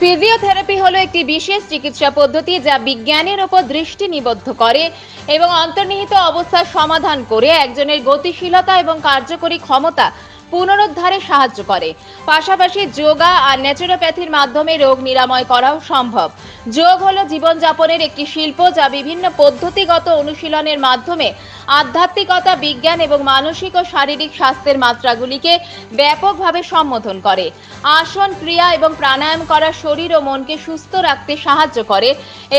Physiotherapy হলো একটি বিশেষ চিকিৎসা পদ্ধতি যা বিজ্ঞানের ওপর দৃষ্টি নিবদ্ধ করে এবং অন্তর্নিহিত অবস্থার সমাধান করে একজনের গতিশীলতা এবং কার্যকরী ক্ষমতা পুনরুদ্ধারে সাহায্য করে। পাশাপাশি যোগা আর ন্যাচুরোপ্যাথির মাধ্যমে রোগ নিরাময় করাও সম্ভব। যোগ হলো জীবনযাপনের একটি শিল্প যা বিভিন্ন পদ্ধতিগত অনুশীলনের মাধ্যমে আধ্যাত্মিকতা, বিজ্ঞান এবং মানসিক ও শারীরিক স্বাস্থ্যের মাত্রাগুলিকে ব্যাপকভাবে সম্বোধন করে। আসন, ক্রিয়া এবং প্রাণায়াম করা শরীর ও মনকে সুস্থ রাখতে সাহায্য করে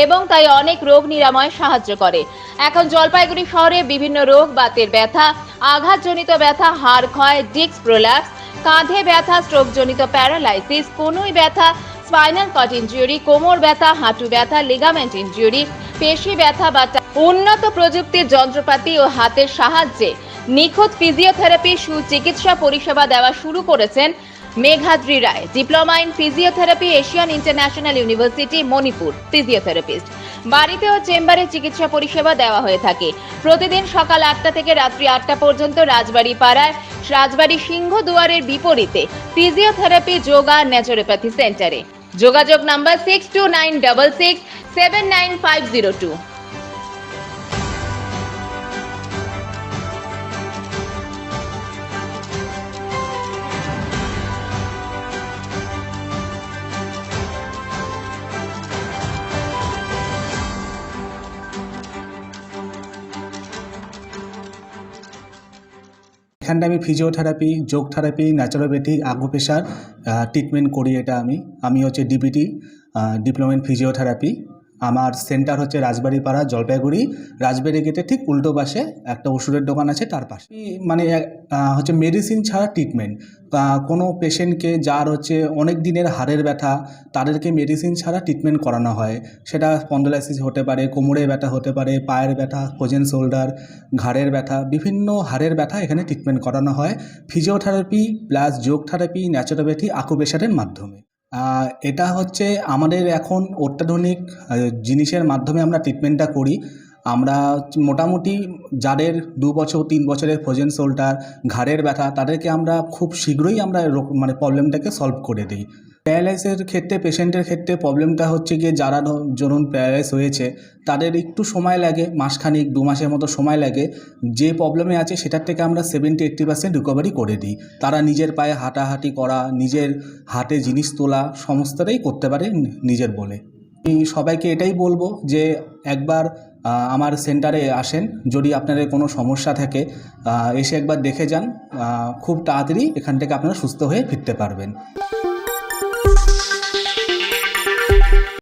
এবং তাই অনেক রোগ নিরাময়ে সাহায্য করে। এখন জলপাইগুড়ি শহরে বিভিন্ন রোগ, বাতের ব্যথা, আঘাতজনিত ব্যথা, হাড় ক্ষয়, ডিস্ক প্রোল্যাপস কাঁধে ব্যথা, স্ট্রোকজনিত প্যারালাইসিস, কনুই ব্যথা স্পাইনাল কট ইনজুরি কোমর ব্যথা, হাঁটু ব্যথা, লিগামেন্ট ইনজুরি পেশি ব্যথা বা উন্নত প্রযুক্তির যন্ত্রপাতি ও হাতের সাহায্যে নিখুঁত ফিজিওথেরাপি, সুচিকিৎসা পরিষেবা দেওয়া শুরু করেছেন Meghadri Roy. Diploma in physiotherapy, Asian international university, Manipur, physiotherapist. বাড়িতে ও চেম্বারে চিকিৎসা পরিষেবা দেওয়া হয়ে থাকে। প্রতিদিন সকাল আটটা থেকে রাত্রি আটটা পর্যন্ত রাজবাড়ি পাড়ায়, রাজবাড়ি সিংহ দুয়ারের বিপরীতে ফিজিওথেরাপি যোগা ন্যাচুরোপ্যাথি সেন্টারে। যোগাযোগ number six two nine double six seven nine five zero two এখানটা আমি ফিজিওথেরাপি যোগ থেরাপি ন্যাচারোপ্যাথি আগ্রোপেশার ট্রিটমেন্ট করি এটা আমি। আমি হচ্ছে ডিপিটি ডিপ্লোমা ইন ফিজিওথেরাপি আমার সেন্টার হচ্ছে রাজবাড়িপাড়া, জলপাইগুড়ি। রাজবাড়ি গেটে ঠিক উল্টো পাশে একটা ওষুধের দোকান আছে তার পাশে। মানে হচ্ছে মেডিসিন ছাড়া ট্রিটমেন্ট কোনো পেশেন্টকে যার হচ্ছে অনেক দিনের হাড়ের ব্যথা, তাদেরকে মেডিসিন ছাড়া ট্রিটমেন্ট করানো হয়। সেটা স্পন্ডোলাইসিস হতে পারে, কোমরের ব্যথা হতে পারে, পায়ের ব্যথা ফোজেন শোল্ডার, ঘাড়ের ব্যথা, বিভিন্ন হাড়ের ব্যথা এখানে ট্রিটমেন্ট করানো হয়। Physiotherapy plus yog therapy naturopathy আকুপেশারের মাধ্যমে। এটা হচ্ছে আমাদের এখন অত্যাধুনিক জিনিসের মাধ্যমে আমরা ট্রিটমেন্টটা করি। আমরা মোটামুটি যাদের দু বছর, তিন বছরের ফ্রোজেন শোল্ডার ঘাড়ের ব্যথা, তাদেরকে আমরা খুব শীঘ্রই আমরা মানে প্রবলেমটাকে সলভ করে দিই। প্যারালাইসের ক্ষেত্রে পেশেন্টের ক্ষেত্রে প্রবলেমটা হচ্ছে গিয়ে যারা ধরুন প্যারালাইস হয়েছে, তাদের একটু সময় লাগে, মাসখানিক, দু মাসের মতো সময় লাগে। যে প্রবলেমে আছে, সেটার থেকে আমরা সেভেন্টি এইট্টি পার্সেন্ট রিকভারি করে দিই। তারা নিজের পায়ে হাঁটাহাঁটি করা, নিজের হাতে জিনিস তোলা, সমস্তটাই করতে পারে নিজের বলে। আমি সবাইকে এটাই বলব যে একবার আমার সেন্টারে আসেন। যদি আপনাদের কোনো সমস্যা থাকে এসে একবার দেখে যান। খুব তাড়াতাড়ি এখান থেকে আপনারা সুস্থ হয়ে ফিরতে পারবেন।